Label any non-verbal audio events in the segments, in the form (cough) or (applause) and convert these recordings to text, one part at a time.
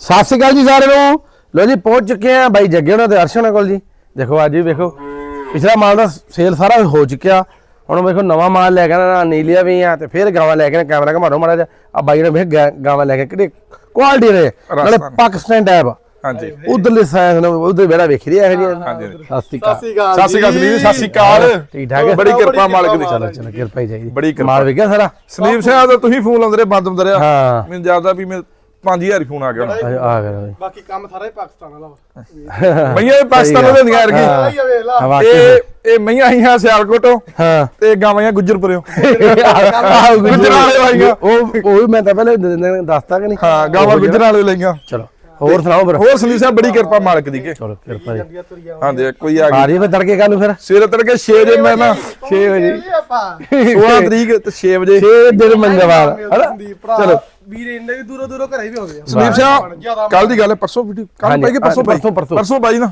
ਸਤਿ ਸ਼੍ਰੀ ਅਕਾਲ ਜੀ ਸਾਰਿਆਂ ਨੂੰ। ਲੋ ਜੀ ਪਹੁੰਚ ਚੁੱਕੇ ਆ ਬਾਈ ਜੱਗੇ ਉਹਨਾਂ ਤੇ ਅਰਸ਼ਨਾ ਕੋਲ ਜੀ। ਦੇਖੋ ਅੱਜ ਵੀ ਵੇਖੋ ਪਿਛਲਾ ਮਾਲ ਦਾ ਸੇਲ ਸਾਰਾ ਹੋ ਚੁੱਕਿਆ। ਹੁਣ ਵੇਖੋ ਨਵਾਂ ਮਾਲ ਲੈ ਕੇ ਨਾ ਨੀਲੀਆਂ ਵੀ ਆ ਤੇ ਫਿਰ ਗਾਵਾਂ ਲੈ ਕੇ ਨਾ ਕੈਮਰਾ ਘਮਾਰੋ ਮਾੜਾ ਜਿਹਾ। ਆ ਬਾਈ ਨੇ ਵੇਖ ਗਾਵਾਂ ਲੈ ਕੇ ਕਿਹੜੇ ਕੁਆਲਿਟੀ ਦੇ ਨਾਲੇ। ਪਾਕਿਸਤਾਨ ਟੈਬ ਹਾਂਜੀ। ਉਧਰਲੇ ਸਾਇੰਸ ਨੇ ਉਧਰ ਬੇੜਾ ਵੇਖ ਰਹੀ ਹੈ ਇਹ ਹਾਂਜੀ ਸਤਿ ਸ਼੍ਰੀ ਅਕਾਲ ਸਤਿ ਸ਼੍ਰੀ ਅਕਾਲ ਜੀ, ਸਤਿ ਸ਼੍ਰੀ ਅਕਾਲ। ਠੀਕ ਠਾਕ ਹੈ? ਬੜੀ ਕਿਰਪਾ ਮਾਲਕ ਦੀ। ਚਲੋ ਚਲੋ ਕਿਰਪਾ ਹੀ ਚਾਹੀਦੀ ਬੜੀ ਕਿਰਪਾ। ਮਾਲ ਵੇਖਿਆ ਸਾਰਾ? ਸੰਦੀਪ ਸਿੰਘ ਦਾ ਤੁਸੀਂ ਫੋਨ ਲਾਉਂਦੇ ਰਹੇ ਬੰਦ ਹੁੰਦੇ ਰਿਹਾ। ਹਾਂ। ਮੈਨੂੰ ਜਾਪਦਾ ਵੀ ਮੈਂ 5000 ਫੋਨ ਆ ਗਿਆ ਹੁਣ। ਆ ਆ ਗਿਆ ਬਾਈ। ਬਾਕੀ ਕੰਮ ਸਾਰਾ ਹੀ ਪਾਕਿਸਤਾਨ ਵਾਲਾ ਵਾ। ਮਈਆਂ ਇਹ ਪਾਕਿਸਤਾਨ ਨੂੰ ਦਿੰਦੀਆਂ ਯਾਰ ਹਾਂ। ਆਈ ਆ ਵੇਖ ਲਾ। ਹਵਾ ਇਹ ਇਹ ਮਈਆਂ ਆਈਆਂ ਸਿਆਲਕੋਟੋਂ ਹਾਂ। ਤੇ ਗਾਵਾਂ ਆਈਆਂ ਗੁੱਜਰਪੁਰਿਓਂ ਆਹ ਗੁਜਰਾਂ ਵਾਲੇ ਵਾਲੀਆਂ। ਉਹ ਉਹ ਵੀ ਮੈਂ ਤਾਂ ਪਹਿਲੇ ਦਿਨ- ਦਿਨ ਦੱਸਤਾ ਕਿ ਨਹੀਂ? ਹਾਂ ਗਾਵਾਂ ਗੁੱਜਰਾਂ ਵਾਲੇ ਲਈਆਂ। ਚਲੋ ਹੋਰ ਸੁਣਾਓ ਫਿਰ। ਹੋਰ ਸੰਦੀਪ ਸਿੰਘ ਬੜੀ ਕਿਰਪਾ ਮਾਲਕ ਦੀ ਕੇ। ਚਲੋ ਕਿਰਪਾ ਜੀ। ਜਾਂਦੀਆਂ ਤੁਰੀਆਂ ਹਾਂਜੀ ਕੋਈ ਆ ਆ ਗਈ। ਰਹੀ ਫਿਰ ਤੜਕੇ ਕੱਲ ਨੂੰ ਫਿਰ। ਸਵੇਰੇ ਤੜਕੇ 6 ਵਜੇ ਮੈਂ ਨਾ 6 ਵਜੇ। ਆਪਾਂ। 16 ਤਰੀਕ ਤੇ 6 ਵਜੇ। 6 ਦਿਨ ਮੰਗਵਾਲ ਹਨਾ ਸੰਦੀਪ ਭਰਾ। ਚਲੋ। ਵੀਰ ਇੰਨੇ ਵੀ ਦੂਰੋਂ ਦੂਰੋਂ ਘਰੇ ਵੀ ਆਉਂਦੇ ਆ। ਸੰਦੀਪ ਸਿੰਘ ਕੱਲ ਦੀ ਗੱਲ ਹੈ ਪਰਸੋਂ ਵੀਡੀਓ ਕੱਲ ਪਾਈ ਕਿ ਪਰਸੋਂ ਪਰਸੋਂ, ਪਾਈ ਪਰਸੋਂ। ਪਰਸੋਂ ਬਾਈ ਨਾ।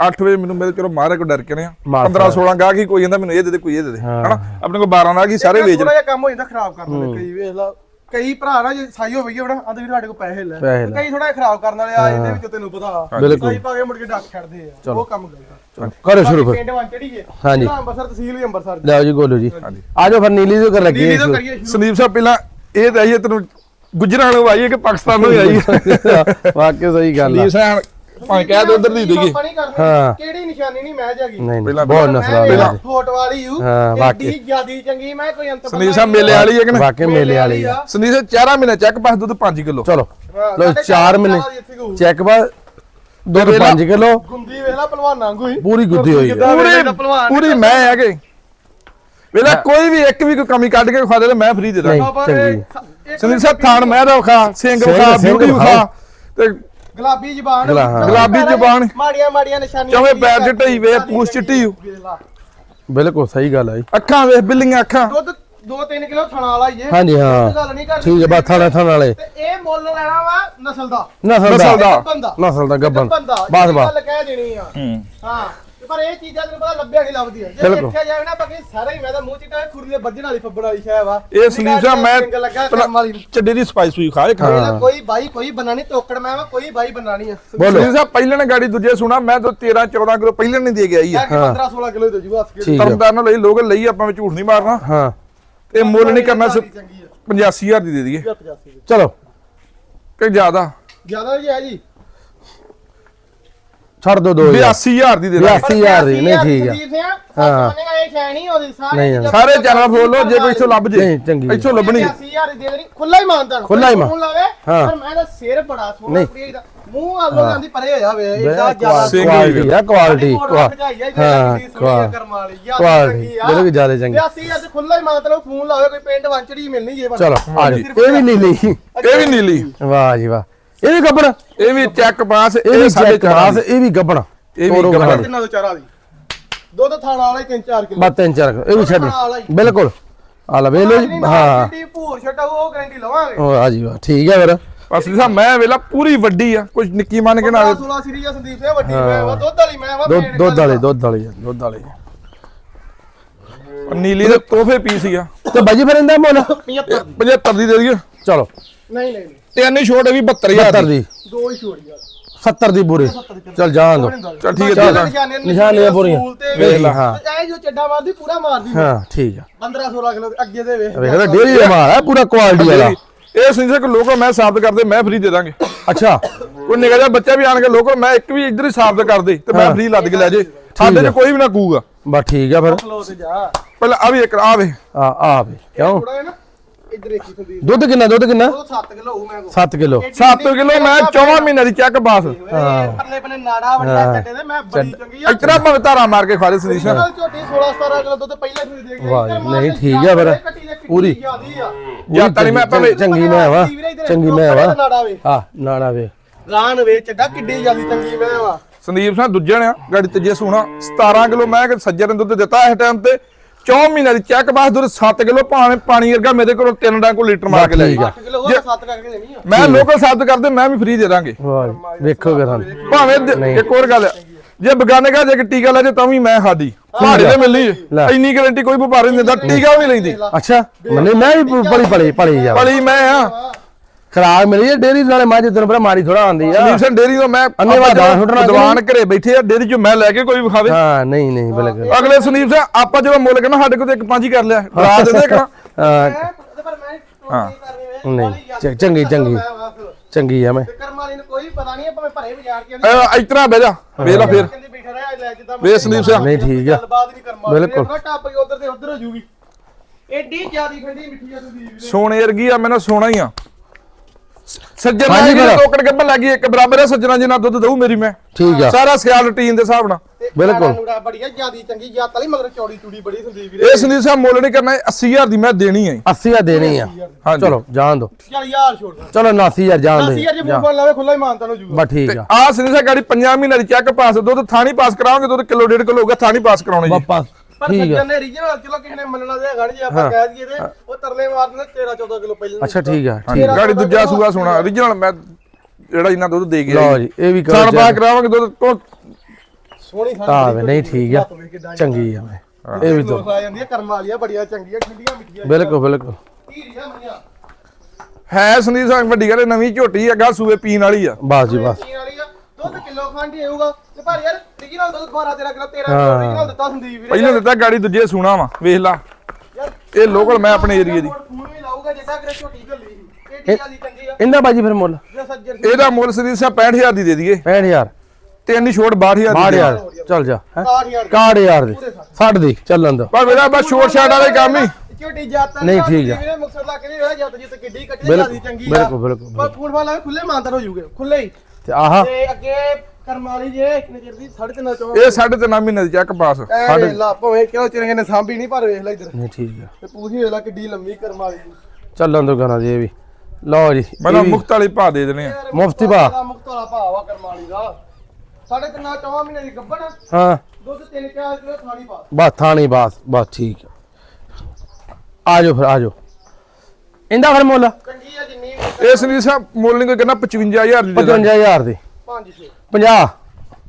8 ਵਜੇ ਮੈਨੂੰ ਮੇਰੇ ਚਲੋ ਮਾਰੇ ਕੋ ਡਰ ਕੇ ਨੇ ਮਾਰ 15 16 ਗਾਹ ਕੀ ਕੋਈ ਜਾਂਦਾ ਮੈਨੂੰ ਇਹ ਦੇ ਦੇ ਕੋਈ ਇਹ ਦੇ ਦੇ। ਹਾਂ। ਹਨਾ? ਆਪਣੇ ਕੋਲ 12 ਨਾ ਕੀ ਸਾਰੇ ਵੇਚ ਥੋੜਾ ਜਿਹਾ ਕੰਮ ਹੋ ਜਾਂਦਾ ਖਰਾਬ ਕਰ ਦਿੰਦੇ ਕਈ ਵੇਖ ਲਾ। ਕਈ ਭਰਾ ਨਾ ਜੇ ਸਾਈ ਹੋਵੇ ਕਿ ਬੜਾ ਆਂਦੇ ਵੀ ਸਾਡੇ ਕੋਲ ਪੈਸੇ ਲੈ। ਲੈ। ਕਈ ਥੋੜਾ ਜਿਹਾ ਖਰਾਬ ਕਰਨ ਵਾਲੇ ਆ ਇਹਦੇ ਵਿੱਚ ਤੈਨੂੰ ਪਤਾ। ਸਾਈ ਪਾ ਕੇ ਮੁੜ ਕੇ ਡੱਕ ਛੱਡਦੇ ਆ। ਉਹ ਕੰਮ ਗਲਤ ਆ। ਕਰੋ ਸ਼ੁਰੂ ਫਿਰ। ਪਿੰਡ ਵਾਂ ਚੜੀਏ ਹਾਂਜੀ। ਅੰਮ੍ਰਿਤਸਰ ਤਹਿਸੀਲ ਵੀ ਅੰਮ੍ਰਿਤਸਰ ਲਿਆਓ ਜੀ ਗੋਲੂ ਜੀ। ਆ ਜਾਓ ਫਿਰ ਨੀਲੀ ਤੋਂ ਕਰ ਲੱਗੀ ਸੰਦੀਪ ਸਾਹਿਬ ਪਹਿਲਾਂ ਇਹ ਤਾਂ ਆਈਏ ਤੈਨੂੰ ਗੁਜਰਾਂ ਨੂੰ ਆਈਏ ਕਿ ਪਾਕਿਸਤਾਨ ਨੂੰ ਆਈਏ ਵਾਕਿਆ ਸਹੀ ਗੱਲ ਆ। ਸਾਹਿਬ ਭਾਵੇਂ ਕਹਿ ਦੋ ਉਧਰ ਦੀ ਦੇਗੀ ਹਾਂ। ਕਿਹੜੀ ਨਿਸ਼ਾਨੀ ਨਹੀਂ ਮੈਚ ਹੈਗੀ ਨਹੀਂ ਬਹੁਤ ਨਸਲਾ ਪਹਿਲਾਂ- ਫੋਟ ਵਾਲੀ ਯੂ ਹਾਂ। ਏਡੀ ਜਿਆਦੀ ਚੰਗੀ ਮੈਂ ਕੋਈ ਅੰਤ ਸੰਦੀਪ ਸਾਹਿਬ ਮੇਲੇ ਵਾਲੀ ਹੈ ਕਿ ਨਾ ਵਾਕਿਆ ਮੇਲੇ ਵਾਲੀ ਆ। ਸੰਦੀਪ ਸਾਹਿਬ ਚਾਰਾ ਮਹੀਨੇ ਚੱਕ ਪਾਸ ਦੁੱਧ 5 ਕਿਲੋ। ਚਲੋ। ਹਾਂ, ਲੋ ਸਾਢੇ 4 ਚਾਰ ਮਹੀਨੇ। ਚੈੱਕ ਬਾ ਦੁੱਧ 5 ਕਿਲੋ। ਗੁੰਦੀ ਵੇਖ ਲਾ ਪਹਿਲਵਾਨਾਂ ਵਾਂਗੂ ਹੀ। ਪੂਰੀ ਗੁੱਦੀ ਹੋਈ ਹੈ ਪੂਰੀ ਪੂਰੀ ਮੈਂ ਹੈਗੇ। ਵੇਲਾ ਕੋਈ ਵੀ ਇੱਕ ਵੀ ਕੋਈ ਕਮੀ ਕੱਢ ਕੇ ਖਾ ਦੇ ਮੈਂ ਫ੍ਰੀ ਦੇ ਦਾਂ ਸੰਦੀਪ ਸਾਹਿਬ ਥਾਣ ਮੈਂ ਦਾ ਵਿਖਾ ਸਿੰਘ ਵਿਖਾ ਬਿਊਟੀ ਵਿਖਾ। ਤੇ ਗੁਲਾਬੀ ਜ਼ਬਾਨ ਗੁਲਾ- ਹਾਂ। ਗੁਲਾਬੀ ਜ਼ੁਬਾਨ। ਮਾੜੀਆਂ ਮਾੜੀਆਂ ਨਿਸ਼ਾਨੀਆਂ ਚੌਵੇਂ ਪੈਰ ਚਿੱਟੇ ਹੀ ਵੇ, ਪੂਛ। ਵੇਖ ਲਾ। ਬਿਲਕੁਲ ਸਹੀ ਗੱਲ ਆ ਜੀ। ਅੱਖਾਂ ਵੇਖ ਬਿੱਲੀਆਂ ਅੱਖਾਂ। ਦੁੱਧ 2-3 ਕਿਲੋ ਥਣਾ ਵਾਲਾ ਹੀ ਇਹ। ਹਾਂਜੀ ਹਾਂ। ਗੱਲ ਨਹੀਂ ਕਰਦੀ ਠੀਕ ਹੈ ਬਾ ਥਾਣਾ ਥਾਣ ਵਾਲੇ। ਤੇ ਇਹ ਮੁੱਲ ਲੈਣਾ ਵਾ ਨਸਲ ਦਾ। ਨਸਲ ਨਸਲ ਦਾ। ਨਸਲ ਦਾ ਗੱਬਨ। ਬਸ ਬਸ। ਗੱਲ ਕਹਿ ਦੇਣੀ ਆ। ਹੂੰ। ਹਾਂ। ਪਰ ਇਹ ਚੀਜ਼ਾਂ ਤੈਨੂੰ ਪਤਾ ਲੱਭਿਆ ਨਹੀਂ ਲੱਭਦੀਆਂ। ਜੇ ਬਿਲਕੁਲ। ਦੇਖਿਆ ਜਾਵੇ ਨਾ ਬਾਕੀ ਸਾਰਾ ਹੀ ਮੈਂ ਤਾਂ ਮੂੰਹ ਚਿੱਟਾ ਖੁਰਲੀ ਦੇ ਵੱਜਣ ਵਾਲੀ ਫੱਬੜ ਵਾਲੀ ਸ਼ੈ ਵਾ ਇਹ ਸਾਹਿਬ ਮੈਂ ਲੱਗਾ ਵਾਲੀ। ਚੱਡੇ ਦੀ ਸਪਾਈਸ ਹੋਈ ਖਾ ਇਹ ਖਾ ਕੋਈ ਬਾਈ ਕੋਈ ਬਣਾਣੀ ਤੋਕੜ ਮੈਂ ਵਾ ਕੋਈ ਬਾਈ ਬਣਾਣੀ ਆ। ਬੋਲੋ। ਸੰਦੀਪ ਸਾਹਿਬ ਪਹਿਲਾਂ ਨੇ ਗਾੜੀ ਦੂਜੇ ਸੁਣਾ ਮੈਂ ਤਾਂ 13 14 ਕਿਲੋ ਪਹਿਲਾਂ ਨਹੀਂ ਦੇ ਕੇ ਆਈ ਆ। ਕਿ 15 16 ਕਿਲੋ ਦੇ ਜੂਗਾ ਹੱਸ ਠੀਕ ਹੈ ਤਰਨਦਾਰ ਨੂੰ ਲਈ ਲੋਕ ਲਈ ਆਪਾਂ ਵਿੱਚ ਝੂਠ ਨਹੀਂ ਮਾਰਨਾ। ਹਾਂ। ਤੇ ਮੁੱਲ ਨਹੀਂ ਕਰਨਾ ਸਿਰਫ ਚੰਗੀ ਆ। 85000 ਦੀ ਦੇ ਦਈਏ। 85 ਦੀ। ਚਲੋ। ਕਿ ਜ਼ਿਆਦਾ? ਜ਼ਿਆਦਾ ਜੀ ਹੈ ਜੀ। ਛੱਡ ਦੋ ਦੋ 82000 ਦੀ ਦੇ ਦਾਂਗੇ। 82000 ਦੀ ਨਹੀਂ ਠੀਕ ਆ। ਹਾਂ। ਹਾਂ ਇਹ ਸ਼ੈ ਨਹੀਂ ਉਹਦੀ ਸਾਰੇ ਸਾਰੇ ਚੈਨਲ ਫੋਲੋ ਜੇ ਕੋਈ ਇੱਥੋਂ ਲੱਭ ਜੇ। ਨਹੀਂ, ਚੰਗੀ। ਇੱਥੋਂ ਲੱਭਣੀ। 80000 ਦੀ ਦੇ ਦੇਣੀ ਖੁੱਲਾ ਹੀ ਮਾਨਦਾਨ। ਖੁੱਲਾ ਹੀ ਮਾਨ- ਫੋਨ ਲਾਵੇ ਹਾਂ। ਪਰ ਮੈਂ ਤਾਂ ਸਿਰ ਬੜਾ ਸੋਹਣਾ। ਪ੍ਰੀਤ ਦਾ। ਮੂੰਹ ਆਲੋ ਜਾਂਦੀ ਪਰੇ ਹੋ ਜਾਵੇ ਇਹਦਾ ਜ਼ਿਆਦਾ ਕੁਆਲਿਟੀ ਆ ਕੁਆਲਿਟੀ ਹਾਂ ਕੁਆਲਿਟੀ ਬਿਲਕੁਲ ਜ਼ਿਆਦਾ ਚੰਗੀ। ਅਸੀਂ ਅੱਜ ਖੁੱਲਾ ਹੀ ਮਤਲਬ ਫੋਨ ਲਾਵੇ ਕੋਈ ਪਿੰਡ ਵਾਂਚੜੀ ਮਿਲਣੀ ਜੇ। ਚਲੋ ਆ ਜਾਓ। ਇਹ ਵੀ ਨੀਲੀ। ਇਹ ਵੀ ਨੀਲੀ। ਵਾਹ ਜੀ ਵਾਹ। ਇਹ ਵੀ ਗੱਬਣ ਇਹ ਵੀ ਚੈੱਕ ਪਾਸ ਇਹ ਵੀ ਚੈੱਕ ਕਰਾਸ ਇਹ ਵੀ ਗੱਬਣ ਇਹ ਵੀ। ਗੱਭਣ। ਤਿੰਨਾਂ ਤੋਂ ਚਾਰਾ ਦੀ? ਦੁੱਧ ਥਾਣਾ ਵਾਲਾ ਹੀ 3-4 ਕਿਲੋ। ਬਸ ਤਿੰਨ ਚਾਰ ਇਹ ਵੀ ਛੱਡ। ਬਿਲਕੁਲ। ਆ ਲੈ ਵੇ ਲੋ ਜੀ। ਹਾਂ। ਹਾਂ। ਭੂਰ ਛੱਟਾ ਉਹ ਗਾਰੰਟੀ ਲਵਾਂਗੇ। ਉਹ ਆ ਜੀ ਵਾਹ ਠੀਕ ਹੈ ਫਿਰ। ਬਸ ਸਾਹਿਬ ਮੈਂ ਵੇਲਾ ਪੂਰੀ ਵੱਡੀ ਆ। ਕੁਝ ਨਿੱਕੀ ਮੰਨ ਕੇ ਨਾ 16 ਸੀਰੀਜ਼ ਆ ਸੰਦੀਪ ਸਿੰਘ ਵੱਡੀ ਮੈਂ ਵਾ ਦੁੱਧ ਵਾਲੀ ਮੈਂ ਵਾ ਦੁੱਧ ਵਾਲੇ ਦੁੱਧ ਵਾਲੇ ਦੁੱਧ ਵਾਲੇ। ਨੀਲੀ ਦੇ ਤੋਹਫੇ ਪੀਸ ਆ। ਤੇ ਬਾਜੀ ਫਿਰ ਇਹਦਾ ਮੁੱਲ? 75 ਦੀ। 75 ਦੀ ਦੇ ਦਈਏ। ਚਲੋ। ਨਹੀਂ ਨਹੀਂ ਨਹੀਂ। ਤੇ ਇੰਨੀ ਛੋਟ ਵੀ 72000 70 ਦੀ। ਦੋ। ਹੀ ਛੋੜ ਯਾਰ 70 ਦੀ ਬੁਰੀ ਚਲ ਜਾਣ ਦੋ। ਚੱਲ ਠੀਕ ਹੈ, ਦੇ ਦਾਂ। ਨਿਸ਼ਾਨੀਆਂ ਪੂਰੀਆਂ। ਵੇਖ ਲਾ, ਹਾਂ। ਇਹ ਜੋ ਚੱਡਾ ਮਾਰਦੀ ਪੂਰਾ ਮਾਰਦੀ ਹਾਂ ਠੀਕ ਆ। 15 16 ਕਿਲੋ ਦੇ ਅੱਗੇ ਦੇ ਵੇਖ। ਵੇਖ ਲੈ ਡੇਰੀ ਦਾ ਮਾਲ ਹੈ ਪੂਰਾ ਕੁਆਲਿਟੀ ਵਾਲਾ। ਇਹ ਸਿੰਜੇ ਕੋ ਲੋਕਲ ਮੈਂ ਸਾਬਤ ਕਰਦੇ ਮੈਂ ਫ੍ਰੀ ਦੇ ਦਾਂਗੇ। ਅੱਛਾ। ਕੋਈ ਨਿਕਾ ਜਿਹਾ ਬੱਚਾ ਵੀ ਆਣ ਕੇ ਲੋਕਲ ਮੈਂ ਇੱਕ ਵੀ ਇੱਧਰ ਹੀ ਸਾਬਤ ਕਰ ਦੇ ਤੇ ਮੈਂ। ਫ੍ਰੀ ਲੱਦ ਕੇ ਲੈ ਜੇ। ਸਾਡੇ ਚ ਕੋਈ ਵੀ ਨਾ ਕੂਗਾ। ਬਸ ਠੀਕ ਆ ਫਿਰ। ਖਲੋ ਤੇ ਜਾ। ਪਹਿਲਾਂ ਆ ਵੀ ਇੱਕ ਆ ਵੇ। ਆ ਆ ਵੇ। ਕਿਉਂ? ਥੋੜਾ ਹੈ ਨਾ ਇੱਧਰ ਦੇਖੀ ਸੰਦੀਪ ਦੁੱਧ ਕਿੰਨਾ ਦੁੱਧ ਕਿੰਨਾ? ਉਹ 7 ਕਿਲੋ ਹੋਊ ਮੈਂ ਕੋ 7 ਕਿਲੋ। 7 ਕਿਲੋ ਮੈਂ 4 ਮਹੀਨਿਆਂ ਦੀ ਚੈੱਕ ਬਾਸ। ਹਾਂ। ਪਰਲੇ ਪਨੇ ਨਾੜਾ ਵੱਡਾ ਚੱਡੇ ਦੇ ਮੈਂ ਬੜੀ ਚੰਗੀ ਆ। ਇਤਨਾ ਭਾਵੇਂ ਧਾਰਾ ਮਾਰ ਕੇ ਖਾ ਦੇ ਸੰਦੀਪ। ਸਿੰਘ ਨਾਲ ਝੋਟੀ 16 17 ਕਿਲੋ ਦੁੱਧ ਪਹਿਲਾਂ ਹੀ ਦੇ ਗਈ ਵਾਹ ਜੀ, ਨਹੀਂ, ਠੀਕ ਆ ਫਿਰ। ਪੂਰੀ। ਜਿਆਦੀ ਆ। ਜਾਂ ਤਾਂ ਨਹੀਂ ਮੈਂ ਭਾਵੇਂ ਚੰਗੀ ਮੈਂ ਵਾ। ਚੰਗੀ ਮੈਂ ਵਾ। ਨਾੜਾ ਵੇ। ਆ ਨਾ ਨਾ ਵੇ। ਰਾਨ ਵੇ ਚੱਡਾ ਕਿੱਡੀ ਜਿਆਦੀ ਚੰਗੀ ਮੈਂ ਵਾ। ਸੰਦੀਪ ਸਿੰਘ ਦੂਜੇ ਨੇ ਗਾੜੀ ਤੀਜੇ ਸੂਣਾ। 17 ਕਿਲੋ ਮੈਂ ਕਿ ਸੱਜਰ ਨੇ ਦੁੱਧ ਦਿੱਤਾ ਇਸ ਟਾਈਮ ਤੇ। 4 ਮਹੀਨਿਆਂ ਦੀ ਚੈੱਕ ਬਾਸ ਦੁੱਧ 7 ਕਿਲੋ ਭਾਵੇਂ ਪਾਣੀ ਵਰਗਾ ਮੇਰੇ ਕੋਲ ਤਿੰਨ ਡਾਂ ਕੋ ਲੀਟਰ ਮਾਰ ਕੇ ਲੈ ਆ। 8 ਕਿਲੋ ਹੋਰ 7 ਕਰਕੇ ਲੈਣੀ ਆ। ਮੈਂ ਲੋਕਲ ਸਾਬਤ ਕਰਦੇ ਮੈਂ ਵੀ ਫ੍ਰੀ ਦੇ ਦਾਂਗੇ। ਭਾਵੇਂ ਦ- ਇੱਕ ਹੋਰ ਗੱਲ ਜੇ ਬਗਾਨੇ ਕਾ ਜੇ ਟੀਕਾ ਲੈ ਜੇ ਤਾਂ ਵੀ ਮੈਂ ਸਾਡੀ ਪਹਾੜੀ ਤੇ ਮਿਲੀ। ਇੰਨੀ ਗਾਰੰਟੀ ਕੋਈ ਵਪਾਰੀ ਨਹੀਂ ਦਿੰਦਾ ਟੀਕਾ ਵੀ ਨਹੀਂ ਲੈਂਦੀ। ਅੱਛਾ। ਮੰਨੇ ਮੈਂ ਵੀ ਪਲੀ ਪਲੀ ਪਲੀ ਜਾ ਪਲੀ ਮੈਂ ਆ। ਖਰਾਕ ਮਿਲੀ ਹੈ ਡੇਰੀ ਨਾਲੇ ਮੱਝ ਤੈਨੂੰ ਪਤਾ ਮਾਰੀ ਥੋੜਾ ਆਉਂਦੀ ਆ। ਸਿੰਘ ਡੇਰੀ ਤੋਂ ਮੈਂ ਅੰਨੇਵਾਹ ਦਾਣਾ ਸੁੱਟਣਾ ਦੀਵਾਨ ਘਰੇ ਬੈਠੇ ਆ ਡੇਰੀ ਚੋਂ ਮੈਂ ਲੈ ਕੇ ਕੋਈ ਵਿਖਾਵੇ। ਹਾਂ ਨਹੀਂ ਨਹੀਂ ਬਿਲਕੁਲ। ਅਗਲੇ ਸੰਦੀਪ ਸਿੰਘ ਆਪਾਂ ਜਦੋਂ ਮੁੱਲ ਕਹਿੰਦਾ ਸਾਡੇ ਕੋਲ ਤੇ ਇੱਕ ਪੰਜ ਹੀ ਕਰ ਲਿਆ। ਰਾਤ ਦਿੰਦੇ ਕਹਣਾ ਹਾਂ। ਨਹੀਂ ਚੰਗੀ ਚੰਗੀ। ਚੰਗੀ ਆ ਮੈਂ। ਤੇ ਕਰਮ ਵਾਲੀ ਨੂੰ ਕੋਈ ਪਤਾ ਨਹੀਂ ਭਾਵੇਂ ਭਰੇ ਬਾਜ਼ਾਰ ਕੇ ਆਉਂਦੀ ਇਤਨਾ ਬਹਿ ਜਾ। ਵੇਖ ਲਾ ਫੇਰ। ਕਹਿੰਦੀ ਬੈਠਾ ਰਿਹਾ ਲੈ ਜਿੱਦਾਂ ਵੇ ਸੰਦੀਪ ਸਿੰਘ। ਨਹੀਂ ਠੀਕ ਆ। ਗੱਲਬਾਤ ਨਹੀਂ ਕਰਮ ਵਾਲੀ ਬਿਲਕੁਲ। ਨਾ ਟੱਪ ਕੇ ਉਧਰ ਤੇ ਉਧਰ ਹੋ ਜੂਗੀ। ਏਡੀ ਜਿਆਦੀ ਠੰਡੀ ਮਿੱਠੀ ਆ ਤੁਸੀਂ ਸੋਨੇ ਵਰਗੀ ਆ ਮੈਨੂੰ ਸੋਨਾ ਹੀ ਆ। ਸੱਜਣਾ ਹਾਂਜੀ ਜੀ ਫਿਰ। ਟੋਕੜ ਗੱਬਨ ਲੱਗੀ ਇੱਕ ਬਰਾਬਰ ਹੈ ਸੱਜਣਾ ਜਿੰਨਾ ਦੁੱਧ ਦਊ ਮੇਰੀ ਮੈਂ। ਠੀਕ ਆ। ਸਾਰਾ ਸਿਆਲ ਰੁਟੀਨ ਦੇ ਹਿਸਾਬ ਨਾਲ। ਬਿਲਕੁਲ। ਕਾਲਾ ਨੂੜਾ ਬੜੀ ਆ ਜਿਆਦੀ ਚੰਗੀ ਜਾਤ ਵਾਲੀ ਮਗਰ ਚੌੜੀ ਚੂੜੀ ਬੜੀ ਸੰਦੀਪ ਵੀਰੇ। ਇਹ ਸੰਦੀਪ ਸਾਹਿਬ ਮੁੱਲ ਨਹੀਂ ਕਰਨਾ 80000 ਦੀ ਮੈਂ ਦੇਣੀ ਹੈ 80 ਆ ਦੇਣੀ ਆ। ਹਾਂਜੀ। ਚਲੋ ਜਾਣ ਦੋ। ਚੱਲ ਯਾਰ ਛੋੜ ਚਲੋ 70000 ਜਾਣ ਦੇ। 80000 ਜੇ ਫੋਨ ਲਾਵੇ ਖੁੱਲਾ ਹੀ ਮਾਨਤਾ ਹੋ ਜੂਗਾ। ਬਸ ਠੀਕ ਆ। ਆ ਸੰਦੀਪ ਸਾਹਿਬ ਗਾੜੀ 5 ਮਹੀਨਿਆਂ ਦੀ ਚੈੱਕ ਪਾਸ ਦੁੱਧ ਥਾਣੀ ਪਾਸ ਕਰਾਵਾਂਗੇ ਦੁੱਧ ਕਿਲੋ ਡੇਢ ਕਿਲੋ ਹੋਊਗਾ ਥਾਣੀ ਪਾਸ ਕਰਾਉਣੇ ਜੀ। ਵਾਪਸ। ਪਰ ਠੀਕ ਆ। ਸੱਜਣ ਨੇ ਰੀਜਨਲ ਚਲੋ ਕਿਸੇ ਨੇ ਮੰਨਣਾ ਦੇ ਗੜ ਜੇ ਆਪਾਂ ਕਹਿ ਦਈਏ ਤੇ ਉਹ ਤਰਲੇ ਮਾਰ ਦਿੰਦੇ 13 14 ਕਿਲੋ ਪਹਿਲਾਂ ਅੱਛਾ ਠੀਕ ਆ ਹਾਂਜੀ ਗਾੜੀ ਦੂਜਾ ਸੂਆ ਸੋਨਾ origignal ਮੈਂ ਜਿਹੜਾ ਇਹਨਾਂ ਦੁੱਧ ਦੇ ਗਿਆ ਲਓ ਜੀ ਇਹ ਵੀ ਕਰੋ check। ਕਰਾਵਾਂਗੇ ਦੁੱਧ ਤੋਂ ਸੋਹਣੀ ਆ ਵੇ ਨਹੀਂ ਠੀਕ ਆ। ਚੰਗੀ ਆ ਮੈਂ ਇਹ ਵੀ ਤੋਂ ਦੋਸ ਆ ਜਾਂਦੀ ਆ ਕਰਮ ਵਾਲੀਆਂ ਬੜੀਆਂ ਚੰਗੀਆਂ ਠੰਡੀਆਂ ਮਿੱਠੀਆਂ ਬਿਲਕੁਲ ਬਿਲਕੁਲ। ਧੀਰੀਆਂ ਮਈਆਂ ਹੈ ਸੰਦੀਪ ਸਾਹਿਬ ਵੱਡੀ ਗੱਲ ਇਹ ਨਵੀਂ ਝੋਟੀ ਹੈਗਾ ਸੂਏ ਪੀਣ ਵਾਲੀ ਆ। ਬਸ ਜੀ ਬਸ। ਆ ਦੁੱਧ ਕਿਲੋ ਖਾਂਡੀ ਆਊਗਾ ਤੇ ਪਰ ਯਾਰ ਰੀਜਨਲ ਦੁੱਧ 12 13 ਕਿਲੋ 13 ਕਿਲੋ ਰੀਜਨਲ ਦਿੱਤਾ ਸੰਦੀਪ ਵੀਰੇ। ਪਹਿਲਾਂ ਦਿੱਤਾ ਗਾੜੀ ਦੂਜੇ ਸੂਣਾ ਵਾ ਵੇਖ ਲਾ। ਇਹ ਲੋਕਲ ਮੈਂ ਆਪਣੇ ਏਰੀਏ ਦੀ। ਫੋਨ ਵੀ ਲਾਊਗਾ ਜਿੱਦਾਂ ਕਿ ਝੋਟੀ ਢੱਲੀ ਸੀ। ਏਡੀ ਜਿਆਦੀ ਚੰਗੀ ਆ। ਇਹਦਾ ਬਾਜੀ ਫਿਰ ਮੁੱਲ। ਇਹਦਾ ਮੁੱਲ ਸੰਦੀਪ ਸਾਹਿਬ 65000 ਦੀ ਦੇ ਦਈਏ। 65000 ਤੇ ਇੰਨੀ ਛੋਟ 62000 ਦੀ 62000 ਚੱਲ ਜਾ ਹੈਂ? 60000 61000 ਦੀ। 60 ਦੀ। ਚੱਲਣ ਦੋ ਪਰ ਮੇਰਾ ਬਸ ਛੋਟ ਛਾਟ ਵਾਲੇ ਕੰਮ ਹੀ। ਝੋਟੀ ਜਾਤ ਨਹੀਂ, ਠੀਕ ਆ। ਮਕਸਦ ਲਾ ਕੇ ਨਹੀਂ ਰਿਹਾ ਜੱਤ ਜਿੱਤ ਕਿੱਡੀ ਕੱਟੀ ਬਿਲਕੁਲ, ਜਿਆਦੀ ਚੰਗੀ ਆ। ਬਿਲਕੁਲ, ਬਿਲਕੁਲ, ਪਰ ਫੋਨ ਵਾਲਾ ਖੁੱਲੇ ਮਾਨਤਰ ਹੋ ਜੂਗੇ। ਖੁੱਲੇ ਹੀ। ਤੇ ਆਹ। ਤੇ ਅੱਗੇ ਕਰਮ ਵਾਲੀ ਜੇ ਕਿੰਨੇ ਚਿਰ ਦੀ? 3.5 ਚੋਂ। ਇਹ ਸਾਢੇ ਤਿੰਨ ਮਹੀਨੇ ਦੀ ਚੈੱਕ ਪਾਸ ਵੇਖ ਲਾ ਭਾਵੇਂ ਕਿਉਂ ਚਿਰ ਨੇ ਸਾਂਭੀ ਨਹੀਂ ਪਰ ਵੇਖ ਲੈ ਇਧਰ। ਨਹੀਂ ਠੀਕ ਆ। ਤੇ ਪੂਰੀ ਵੇਖ ਲਾ ਕਿੱਡੀ ਲੰਮੀ ਕਰਮ ਵਾਲੀ ਦੀ ਚੱਲਣ ਦੋ ਗਾਣਾ ਜੀ ਇਹ ਵੀ। ਲਓ ਜੀ ਮੈਨੂੰ ਵੀ। ਮੁਕਤ ਵਾਲੀ ਭਾ ਦੇ ਦੇਣੇ ਆ। ਮੁਫ਼ਤੀ ਭਾਅ। ਦਾ ਮੁਕਤ ਵਾਲਾ ਭਾਅ ਵਾ ਕਰਮ ਵਾਲੀ ਦਾ। ਸਾਡੇ ਤਿੰਨਾਂ ਚੌਵਾਂ ਮਹੀਨੇ ਦੀ ਗੱਭਣ ਹਾਂ। ਦੁੱਧ 3-4 ਕਿਲੋ ਥਾਣੀ ਪਾ। ਬਸ ਥਾਣੀ ਬਾਸ ਬਸ ਠੀਕ ਆ। ਆ ਜਾਓ ਫਿਰ ਆ ਜਾਓ। ਇਹਦਾ ਫਿਰ ਮੁੱਲ? ਚੰਗੀ ਆ ਜਿੰਨੀ ਇਹ ਸੰਦੀਪ ਸਾਹਿਬ ਮੁੱਲ ਨਹੀਂ ਕੋਈ ਕਹਿੰਦਾ 55000 ਦੀ ਦੇ ਦਾਂਗੇ। 55000 ਦੀ 5 6 50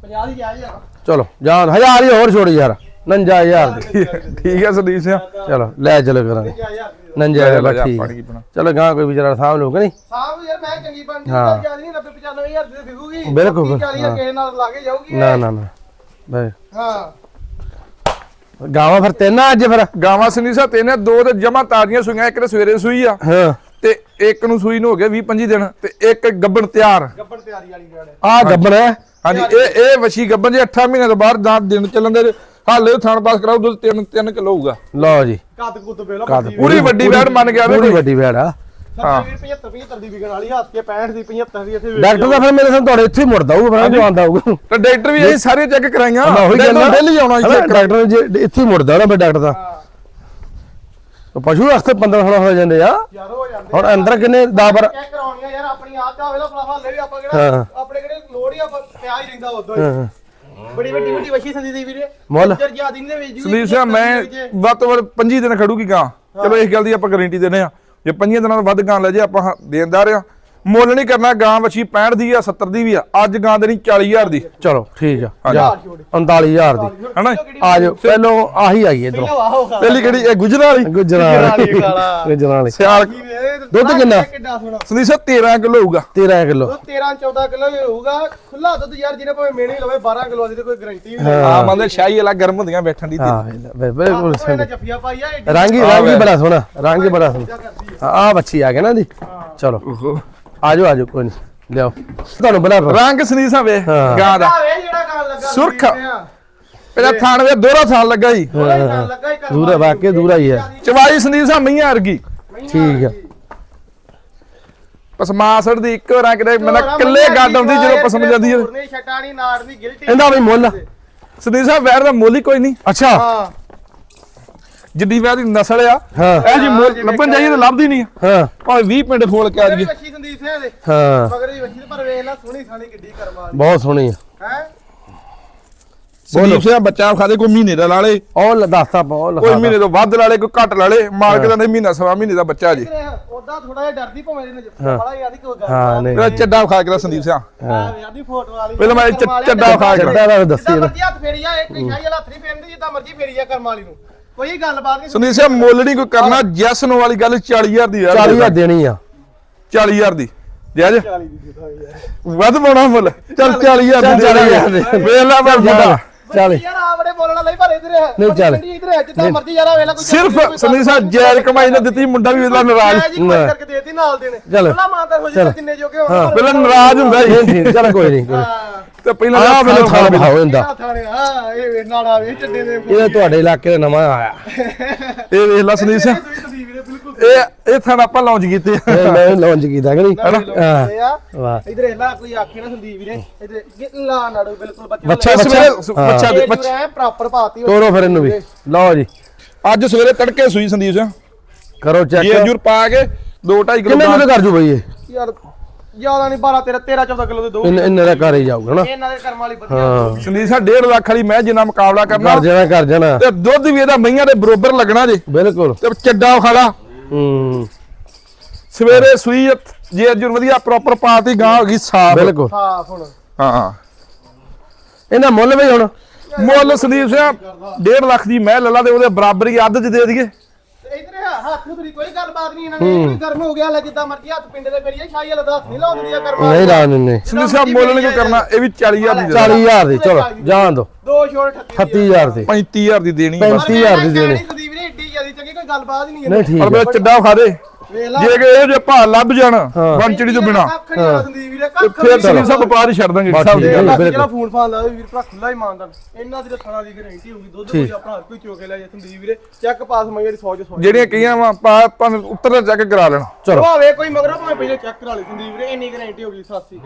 50 ਦੀ। ਜਾਇਜ਼ ਆ ਚਲੋ ਜਾਨ ਹਜ਼ਾਰ ਹੀ ਹੋਰ ਛੋੜੀ ਯਾਰ। 59000 ਦੀ। ਠੀਕ ਹੈ ਸੰਦੀਪ ਸਿੰਘ ਚਲੋ ਲੈ ਚਲੋ ਕਰਾਂਗੇ ਜਾਇਜ਼ 59000 ਲੈ ਜਾ, ਬਸ ਠੀਕ। ਪਾਣੀ ਆ। ਪੀਣਾ। ਚਲੋ ਗਾਂ ਕੋਈ ਵਿਚਾਰਾ ਸਾਂਭ ਲਊਗਾ ਨਹੀਂ? ਸਾਹਬ ਯਾਰ ਮੈਂ ਚੰਗੀ ਬਣਦੀ ਹਾਂ। ਜ਼ਿਆਦਾ ਨਹੀਂ 90 95000 ਦੀ ਵਿਕੂਗੀ ਬਿਲਕੁਲ, 40 ਹਾਂ। ਕਿਸੇ ਨਾਲ ਲਾ ਕੇ ਜਾਊਗੀ ਨਾ ਨਾ ਨਾ। ਬਈ ਹਾਂ। ਗਾਵਾਂ ਫਿਰ ਤਿੰਨ ਆ ਅੱਜ ਫਿਰ? ਗਾਵਾਂ ਸੰਦੀਪ ਸਾਹਿਬ ਤਿੰਨ ਆ, ਦੋ ਤੇ ਜਮਾ ਤਾਜ਼ੀਆਂ ਸੂਈਆਂ ਇੱਕ ਤੇ ਸਵੇਰੇ ਸੂਈ ਆ। ਹਾਂ। ਤੇ ਇੱਕ ਨੂੰ ਸੂਈ ਨੂੰ ਹੋ ਗਿਆ 20 25 ਦਿਨ ਤੇ ਇੱਕ ਗੱਬਣ ਤਿਆਰ। ਗੱਬੜ ਤਿਆਰੀ ਵਾਲੀ ਗੱਲ ਹੈ ਆ ਗੱਬਣ ਹੈ? ਹਾਂਜੀ ਇਹ ਇਹ ਵਸ਼ੀ ਗੱਬਣ ਜੇ 8 ਮਹੀਨੇ ਤੋਂ ਬਾਅਦ ਦਿਨ ਚੱਲਣ ਦੇ ਹਾਲੇ ਥਾਣ ਪਾਸ ਕਰਾਓ ਦੁੱਧ 3 3 ਕਿਲੋ ਹੋਊਗਾ। ਲਓ ਜੀ। ਕੱਦ ਕੁੱਦ ਵੇਲਾ ਕੱਦ ਪੂਰੀ ਵੱਡੀ ਵੈੜ ਮੰਨ ਗਿਆ ਵੇ। ਪੂਰੀ ਕੋਈ। ਵੱਡੀ ਵੈੜ ਆ। ਹਾਂ। 75 75 ਦੀ ਵਿਕਣ ਵਾਲੀ ਹੱਥ ਕੇ 65 ਦੀ 75 ਦੀ ਇੱਥੇ ਡਾਕਟਰ ਦਾ ਫਿਰ ਮੇਰੇ ਸਾਹ ਤੁਹਾਡੇ ਇੱਥੇ ਹੀ ਮੁੜਦਾ ਹੋਊਗਾ ਬਣਾ ਜੋ ਆਂਦਾ ਹੋਊਗਾ। ਤੇ ਡਾਕਟਰ ਵੀ ਇਹ ਸਾਰੇ ਚੈੱਕ ਕਰਾਈਆਂ। ਮੈਂ ਉਹੀ ਡੇਲੀ ਆਉਣਾ ਇੱਥੇ ਡਾਕਟਰ ਜੇ ਇੱਥੇ ਹੀ ਮੁੜਦਾ ਨਾ ਫਿਰ ਡਾਕਟਰ ਦਾ। ਹਾਂ ਉਹ ਪਸ਼ੂ ਵਾਸਤੇ 15 16 ਹੋ ਜਾਂਦੇ ਆ। ਯਾਰ ਹੋ ਜਾਂਦੇ ਹੁਣ ਅੰਦਰ ਕਿੰਨੇ? ਦਾਬਰ ਚੈੱਕ ਕਰਾਉਣੀਆਂ ਯਾਰ ਆਪਣੀ ਆਪ ਦਾ ਵੇਲਾ ਫਲਾਫਾ ਲੈ ਵੀ ਆਪਾਂ ਹਾਂ। ਕਿਹੜਾ ਆਪਣੇ ਕਿਹੜੇ ਲੋੜ ਹੀ ਆਪਾਂ ਪਿਆ ਹੀ ਰਹਿੰਦਾ ਉਦੋਂ ਹੀ। ਬੜੀ ਵੱਡੀ ਵੱਡੀ ਵਸ਼ੀ ਸੰਦੀ ਦੀ ਵੀਰੇ। ਮੁੱਲ? ਜਰ ਜਿਆਦੀ ਨਹੀਂ ਵੇਚ ਜੂਗੀ ਸੰਦੀਪ ਸਿੰਘ ਮੈਂ ਵੱਧ ਤੋਂ ਵੱਧ 25 ਦਿਨ ਖੜੂਗੀ ਗਾਂ। ਚਲੋ ਇਸ ਗੱਲ ਦੀ ਆਪਾਂ ਗਾਰੰਟੀ ਦਿੰਦੇ ਆ ਜੇ 5 ਦਿਨਾਂ ਤੋਂ ਵੱਧ ਗਾਂ ਲੈ ਜੇ ਆਪਾਂ ਹਾਂ ਦੇਣਦਾਰ ਆ ਮੁੱਲ ਨਹੀਂ ਕਰਨਾ ਗਾਂ ਵਛੀ 65 ਦੀ ਆ 70 ਦੀ ਵੀ ਆ। ਅੱਜ ਗਾਂ ਦੇਣੀ 40000 ਦੀ। ਚਲੋ ਠੀਕ ਆ। ਹਾਂਜੀ। ਜਾ ਛੋੜ 39000 ਦੀ। ਹਨਾ? ਆ ਜਾਓ ਪਹਿਲੋਂ ਆਹੀ ਆਈ ਇਧਰੋਂ। ਪਹਿਲੀ ਕਿਹੜੀ? ਇਹ ਗੁਜਰਾਂ ਵਾਲੀ? ਗੁਜਰਾਂ ਵਾਲੀ। ਗੁਜਰਾਂ ਸਿਆਲ ਦੁੱਧ ਕਿੰਨਾ? ਸਿੰਘ 13 ਕਿਲੋ ਹੋਊਗਾ। 13 ਕਿਲੋ। ਦੁੱਧ 13 14 ਕਿਲੋ ਹੋਊਗਾ। ਖੁੱਲਾ ਦੁੱਧ ਯਾਰ ਜਿਹਨੇ ਭਾਵੇਂ ਮੇਣੀ ਲਵੇ 12 ਕਿਲੋ ਦੀ ਤੇ ਕੋਈ ਗਾਰੰਟੀ ਨਹੀਂ। ਆ ਮੰਦੇ ਸ਼ਾਹੀ ਵਾਲਾ ਗਰਮ ਹੁੰਦੀਆਂ ਬੈਠਣ ਦੀ ਹਾਂ ਬਿਲਕੁਲ ਜੱਫੀਆਂ ਪਾਈ ਆ ਏਡੀ ਰੰਗ ਹੀ ਰੰਗ ਹੀ ਬੜਾ ਸੋਹਣਾ। ਰੰਗ ਹੀ ਬੜਾ ਸੋਹਣਾ। ਆ। ਬੱਚੀ ਆ ਗਏ ਨਾ ਜੀ ਚਲੋ। ਆ ਜਾਓ ਆ ਜਾਓ ਕੋਈ ਨਹੀਂ ਲਿਆਓ। ਤੁਹਾਨੂੰ ਬਣਾ ਫਿਰ ਰੰਗ ਸਿੰਘ ਵੇ ਹਾਂ। ਗਾਂ ਦਾ। ਆ ਵੇ ਜਿਹੜਾ ਗਾਲ ਲੱਗਾ ਸੁਰਖ। ਪਹਿਲਾਂ ਥਾਣ ਵੇ ਦੋਹਰਾ ਥਾਣ ਲੱਗਾ ਹੀ ਲੱਗਾ ਦੂਰ ਹੈ, ਵਾਕਈ ਦੂਰ ਹੀ ਹੈ। ਚਵਾਈ ਸਿੰਘ ਮਈਆਂ ਵਰਗੀ। ਠੀਕ ਆ ਬਸ ਮਾਸੜ ਦੀ ਇੱਕੋ ਰੰਗ ਦੇ ਮੈਨੂੰ ਕਿੱਲੇ ਗੱਡ ਆਉਂਦੀ ਜਦੋਂ ਪਸੰਦ ਜਾਂਦੀ ਹੈ। ਨਹੀਂ ਛਟਾਣੀ ਨਾੜ ਨਹੀਂ ਗਿਲਟੀ ਇਹਦਾ ਵੀ ਮੁੱਲ। ਸੰਦੀਪ ਸਾਹਿਬ ਵੈਰ ਦਾ ਮੁੱਲ ਹੀ ਕੋਈ ਨਹੀਂ। ਅੱਛਾ। ਹਾਂ। ਜਿੱਡੀ ਦੀ ਨਸਲ ਆ ਹਾਂ। ਇਹ ਜੀ ਮੁੱਲ ਲੱਭਣ ਜਾਈਏ ਤਾਂ ਲੱਭਦੀ ਨਹੀਂ ਹਾਂ। ਭਾਵੇਂ 20 ਪਿੰਡ ਫੋਲ ਕੇ ਆ ਮੇਰੀ ਜਾਈਏ। ਵੱਛੀ ਸੰਦੀਪ ਸਿੰਘ ਦੇ। ਹਾਂ। ਮਗਰ ਦੀ ਵੱਛੀ ਤੇ ਪਰ ਵੇਖ ਲੈ ਸੋਹਣੀ ਸਾਣੀ ਕਿੱਡੀ ਕਰਮਾ ਬਹੁਤ ਸੋਹਣੀ ਆ। ਹੈ? ਸੰਦੀਪ ਸਿੰਘ ਬੱਚਾ ਖਾ ਦੇ ਕੋਈ ਮਹੀਨੇ ਦਾ ਲਾ ਲੇ। ਉਹ ਲ- ਦੱਸਤਾ ਬਹੁਤ ਕੋਈ ਮਹੀਨੇ ਤੋਂ ਵੱਧ ਲਾ ਲੇ ਕੋਈ ਘੱਟ ਲਾ ਲੇ ਮਾਲਕ ਦਾ ਨਹੀਂ ਮਹੀਨਾ ਸਵਾ ਮਹੀਨੇ ਦਾ ਬੱਚਾ ਜੀ। ਉਹਦਾ ਥੋੜਾ ਜਿਹਾ ਡਰਦੀ ਭਾਵੇਂ ਇਹਨੇ ਜੱਫਾ ਬੜਾ ਯਾਦੀ ਕੋਈ ਗੱਲ ਹਾਂ ਨਹੀਂ। ਚੱਡਾ ਖਾ ਕੇ ਸੰਦੀਪ ਸਿੰਘ। ਹਾਂ ਯਾਦੀ ਫੋਟੋ ਵਾਲੀ। ਪਹਿਲਾਂ ਮੈਂ ਚੱਡਾ ਖਾ ਕੇ ਚੱਡਾ ਦਾ ਦੱਸੀ ਜਿੱਦਾਂ ਨਾ ਮਰਜ਼ੀ ਹੱਥ ਫੇਰੀ ਆ ਇੱਕ ਸ਼ਾਹੀ ਵਾਲਾ ਹੱਥ ਨਹੀਂ ਫੇਰਦੀ ਜਿੱਦਾਂ ਮਰਜ਼ੀ ਫੇਰੀ ਆ ਕਰਮ ਵਾਲੀ ਨੂੰ। ਕੋਈ ਗੱਲਬਾਤ ਨਹੀਂ ਸੰਦੀਪ ਸਿੰਘ ਮੁੱਲ ਨਹੀਂ ਕੋਈ ਕਰਨਾ ਜੈਸ ਨੂੰ ਵਾਲੀ ਗੱਲ 40000 ਦੀ ਯਾਰ 40000 ਦੇਣੀ ਆ। 40000 ਦੀ। ਜੈ ਜੀ। 40 ਦੀ ਦੇ ਦਾਂਗੇ ਯਾਰ। ਵੱਧ ਪਾਉਣਾ ਮੁੱਲ। ਚੱਲ 40000 ਦੀ ਚੱਲ ਦੇ 40,000 ਦੀ। ਵੇਖ ਲੈ ਮੈਂ ਮੁੰਡਾ ਚੱਲ। ਯਾਰ ਆ ਬੜੇ ਬੋਲਣ ਵਾਲਾ ਹੀ ਪਰ ਇਧਰ ਹੈ ਨਹੀਂ, ਚੱਲ। ਮੰਡੀ ਇਧਰ ਹੈ ਜਿੱਦਾਂ ਮਰਜ਼ੀ ਯਾਰ ਆ ਵੇਲਾ ਕੋਈ ਸਿਰਫ ਸੰਨੀ ਸਾਹਿਬ ਜੈਲ ਕਮਾਈ ਨੇ ਦਿੱਤੀ ਮੁੰਡਾ ਵੀ ਇਹਦਾ ਨਾਰਾਜ਼। ਜੀ ਕੋਈ ਕਰਕੇ ਦੇਤੀ ਨਾਲ ਦੇ ਨੇ। ਚੱਲ। ਪਹਿਲਾਂ ਮਾਂ ਤਾਂ ਹੋ ਜਾਂਦਾ ਜਿੰਨੇ ਜੋਗੇ ਹੋਣ। ਪਹਿਲਾਂ ਨਾਰਾਜ਼ ਹੁੰਦਾ ਚੱਲ ਕੋਈ ਨਹੀਂ ਤੇ ਪਹਿਲਾਂ ਇਹਦਾ ਇਹ ਥਾਣੇ ਹਾਂ ਇਹ ਵੇ ਨਾੜਾ ਵੇ ਚੱਡੇ ਦੇ ਇਹ ਤੁਹਾਡੇ ਇਲਾਕੇ ਦਾ ਨਵਾਂ ਆਇਆ। (laughs) ਇਹ ਵੇਖ ਲੈ ਸੰਦੀਪ ਇਹ ਇਹ ਥਾਂ ਆਪਾਂ ਲਾਂਚ ਕੀਤੇ ਆ। ਇਹ ਮੈਂ ਲਾਂਚ ਕੀਤਾ ਕਿ ਨਹੀਂ? ਹਾਂ ਹਾਂ। ਵਾਹ। ਇਧਰ ਇਹਲਾ ਕੋਈ ਆਖੇ ਨਾ ਸੰਦੀਪ ਵੀਰੇ। ਇਧਰ ਗਿੱਲਾ ਨਾੜੋ ਬਿਲਕੁਲ ਬੱਚਾ ਬੱਚਾ ਇਸ ਬੱਚਾ ਵੇਲੇ ਬੱਚਾ ਦੇ ਬੱਚਾ ਬੱਚਾ ਪ੍ਰੋਪਰ ਪਾਤੀ ਤੋਰੋ ਫਿਰ ਇਹਨੂੰ ਵੀ। ਲਓ ਜੀ। ਅੱਜ ਸਵੇਰੇ ਤੜਕੇ ਸੂਈ ਸੰਦੀਪ ਸਿੰਘ। ਕਰੋ ਇਹ ਚੈੱਕ ਜੁਰ ਪਾ ਕੇ 2.5 ਕਿਲੋ ਕਿੰਨੇ ਮੁੱਲ ਕਰ ਜੂ ਬਈ ਇਹ? ਯਾਰ ਜ਼ਿਆਦਾ ਨਹੀਂ 12 13 13 14 ਕਿਲੋ ਦੇ ਦੋ। ਇੰਨੇ ਇੰਨੇ ਦਾ ਘਰ ਹੀ ਜਾਊਗਾ ਨਾ ਇਹਨਾਂ ਦੇ ਕਰਮ ਵਾਲੀ ਵਧੀਆ। ਹਾਂ। ਸੰਦੀਪ ਸਾਹਿਬ 1.5 ਲੱਖ ਵਾਲੀ ਮੈਂ ਜਿੰਨਾ ਮੁਕਾਬਲਾ ਕਰਨਾ। ਕਰ ਜਾਣਾ ਕਰ ਜਾਣਾ। ਤੇ ਦੁੱਧ ਵੀ ਇਹਦਾ ਮਈਆਂ ਦੇ ਬਰੋਬਰ ਲੱਗਣਾ ਜੇ। ਬਿਲਕੁਲ। ਤੇ ਚੱਡਾ ਖਾਲਾ ਹੂੰ। ਸਵੇਰੇ ਸੂਈ ਜੇ ਅਜੁਰ ਵਧੀਆ ਪ੍ਰੋਪਰ ਪਾਤੀ ਗਾਂ ਹੋ ਗਈ ਸਾਫ਼। ਬਿਲਕੁਲ। ਸਾਫ਼ ਹੁਣ। ਹਾਂ ਇਹਦਾ ਮੁੱਲ ਵੀ ਹੁਣ ਮੁੱਲ ਸੰਦੀਪ ਸਿੰਘ 1.5 ਲੱਖ ਦੀ ਮੈਂ ਲੱਲਾ ਤੇ ਉਹਦੇ ਬਰਾਬਰ ਹੀ ਅੱਧ ਚ ਦੇ ਦਈਏ। ਇਧਰ ਹੱਥ ਨੂੰ ਤੇਰੀ ਕੋਈ ਗੱਲਬਾਤ ਨਹੀਂ ਇਹਨਾਂ ਨੇ ਇਹ ਵੀ ਗਰਮ ਹੋ ਗਿਆ ਲੈ ਜਿੱਦਾਂ ਮਰਜ਼ੀ ਹੱਥ ਪਿੰਡ ਦੇ ਮੇਰੀ ਸ਼ਾਹੀ ਵਾਲਾ ਦਾ ਹੱਥ ਨਹੀਂ ਲਾਉਂਦੀ ਆ ਕਰਮਾ ਨਹੀਂ ਰਾਣ ਨਹੀਂ ਸੰਦੀਪ ਸਾਹਿਬ ਮੁੱਲ ਨਹੀਂ ਕੋਈ ਕਰਨਾ? ਇਹ ਵੀ 40000 ਦੀ ਦੇ 40000 ਦੀ ਚਲੋ ਜਾਣ ਦੋ। ਦੋ ਛੋੜ 38 38000 ਦੀ 35000 ਦੀ। ਦੇਣੀ ਬਸ। 35000 ਦੀ ਦੇਣੀ। ਸੰਦੀਪ ਵੀਰੇ ਏਡੀ ਜਿਆਦੀ ਚੰਗੀ ਕੋਈ ਗੱਲਬਾਤ ਨਹੀਂ ਨਹੀਂ ਠੀਕ ਪਰ ਹੈ ਮੇਰੇ ਚੱਡਾ ਖਾ ਦੇ। ਜੇ ਕਿ ਇਹ ਜੇ ਭਾਅ ਲੱਭ ਜਾਣ ਬੰਚੜੀ ਤੋਂ ਬਿਨਾ। ਕੱਖ ਨਹੀਂ ਆ ਸੰਦੀਪ ਵੀਰੇ ਕੱਖ ਫਿਰ ਵਪਾਰ ਛੱਡ ਦਾਂਗੇ ਸਾਹਿਬ। ਬਿਲਕੁਲ। ਜਿਹੜਾ ਫੋਨ ਫਾਨ ਲਾ ਵੀਰ ਭਰਾ ਖੁੱਲਾ ਹੀ ਮੰਨਦਾ ਇਹਨਾਂ ਦੀ ਰੱਖਣਾ ਦੀ ਗਾਰੰਟੀ ਹੋਊਗੀ ਦੁੱਧ ਕੋਈ ਆਪਣਾ ਹਰ ਕੋਈ ਚੋਕੇ ਲੈ ਜਾ ਸੰਦੀਪ ਵੀਰੇ। ਚੈੱਕ ਪਾਸ ਮੰਗੇ ਦੀ 100 ਚ 100 ਜਿਹੜੀਆਂ ਕਈਆਂ ਵਾ ਆਪਾਂ ਉੱਤਰ ਚੈੱਕ ਕਰਾ ਲੈਣਾ। ਚਲੋ। ਭਾਵੇਂ ਕੋਈ ਮਗਰੋਂ ਭਾਵੇਂ ਪਹਿਲੇ ਚੈੱਕ ਕਰਾ ਲਈ ਸੰਦੀਪ ਵੀਰੇ ਇੰਨੀ ਗਾਰੰਟੀ ਹੋਗੀ 87